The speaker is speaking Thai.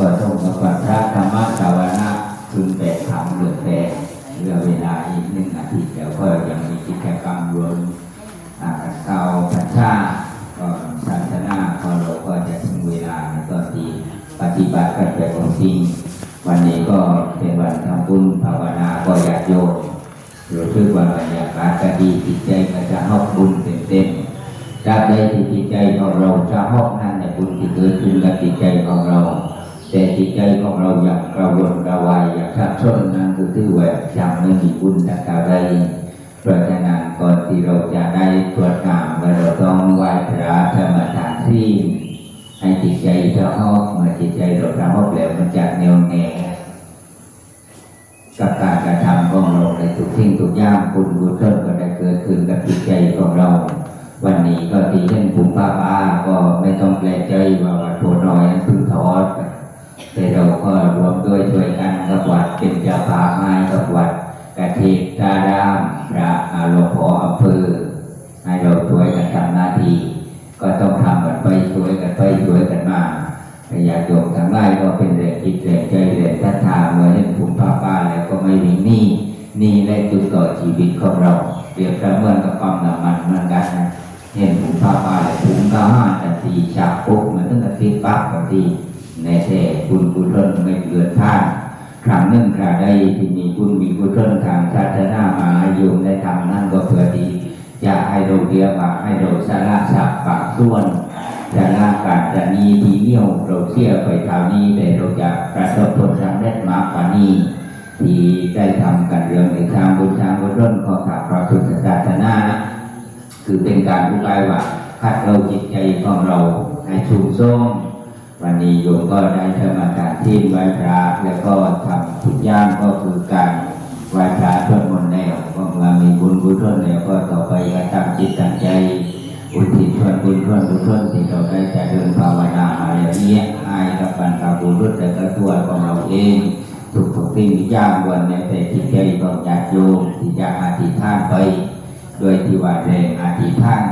ก็ต้องมาฟังพระธรรมะภาวนาพึงแปดคำเหลือแต่เหลือเวลาอีกหนึ่งอาทิตย์แล้วก็ยังมีกิจกรรมรวมเก่าพันชาก็ศาสนาพอเราก็จะถึงเวลาในตอนที่ปฏิบัติกันไปของจริง วันนี้ก็เป็นวันทำบุญภาวนาก็อยากโยมรู้สึกว่าบรรยากาศก็ดีจิตใจก็จะฮอบบุญเต็มๆจากใดที่จิตใจของเราจะฮอบนั่นในบุญที่เกิดขึ้นกับจิตใจของเรา จิตใจของเราอยากกระวนกระวายอยากทับซ้อนนั้นก็คือว่ายังไม่มีบุญสักการเพราะฉะนั้นก่อนที่เราจะได้ตรวจงามเราต้องไหว้พระธรรมทานที่ให้จิตใจเราฮอบเมื่อจิตใจเราจะฮอบแล้วมันจะแนวแน่กับการกระทำของเราในทุกทิ้งทุกย่างบุญกุศลก็ได้เกิดขึ้นกับจิตใจของเรา วันนี้ก็ที่เช่นผมป้าป้าก็ไม่ต้องแปลกใจว่าวัดโพน้อยนั้นเพึ่งทอด แต่เรา ก็รวมด้วยช่วยกันกับวัดเป็นเจ้าภาพให้กับวัดกระเทศตาดามพระอาหลวงพ่ออำเภอให้เราช่วยกันทำหน้าที่ก็ต้องทำกันไปช่วยกันไปช่วยกันมาพยาโยมทั้งหลายก็เป็นแรงจิตแรงใจแรงศรัทธาเมื่อเห็นภูมิป้าป้าแล้วก็ไม่มีหนี้หนี้และจุดต่อชีวิตของเราเปรียบเสมือนกับความน้ำมันเหมือนกันนะเห็นภูมิป้าป้าแล้วภูมิก้าห้านาทีฉับปุ๊บมันต้องกระติบปั๊บทันที ในแท้คุณกุศลไม่เกิดท่านครั้งหนึ่งคราใดที่มีบุญมีกุศลทางศาสนามาโยมได้ทำนั่นก็เพื่อดีอยากให้เราเดียบากให้เราสาระสับปากส่วนจะละการจะนีทีเนียวเราเสียไปทางนี้แต่เราจะประสบผลสำเร็จมากกว่านี้ที่ได้ทำกันเรื่องในทางบุญทางกุศลของข้าพระพุทธศาสนาคือเป็นการอุบายว่าคัดเราจิตใจของเราให้สูงส่ง วันนี้โยมก็ได้ทำการที่ไหว้พระแล้วก็ทำทุกย่างก็คือการไหว้พระทวดมนต์แล้วก็เมื่อมีบุญกุศลแล้วก็ต่อไปก็ตั้งจิตตั้งใจอุทิศส่วนบุญส่วนกุศลที่เราได้จะเดินภาวนามาแล้วเนี้ยให้กับบรรพบุรุษและก็ตัวของเราเองทุกทุกๆสิ่งย่างวันในแต่จิตใจของญาติโยมที่จะอธิษฐานไปโดยที่ว่าแรงอธิษฐาน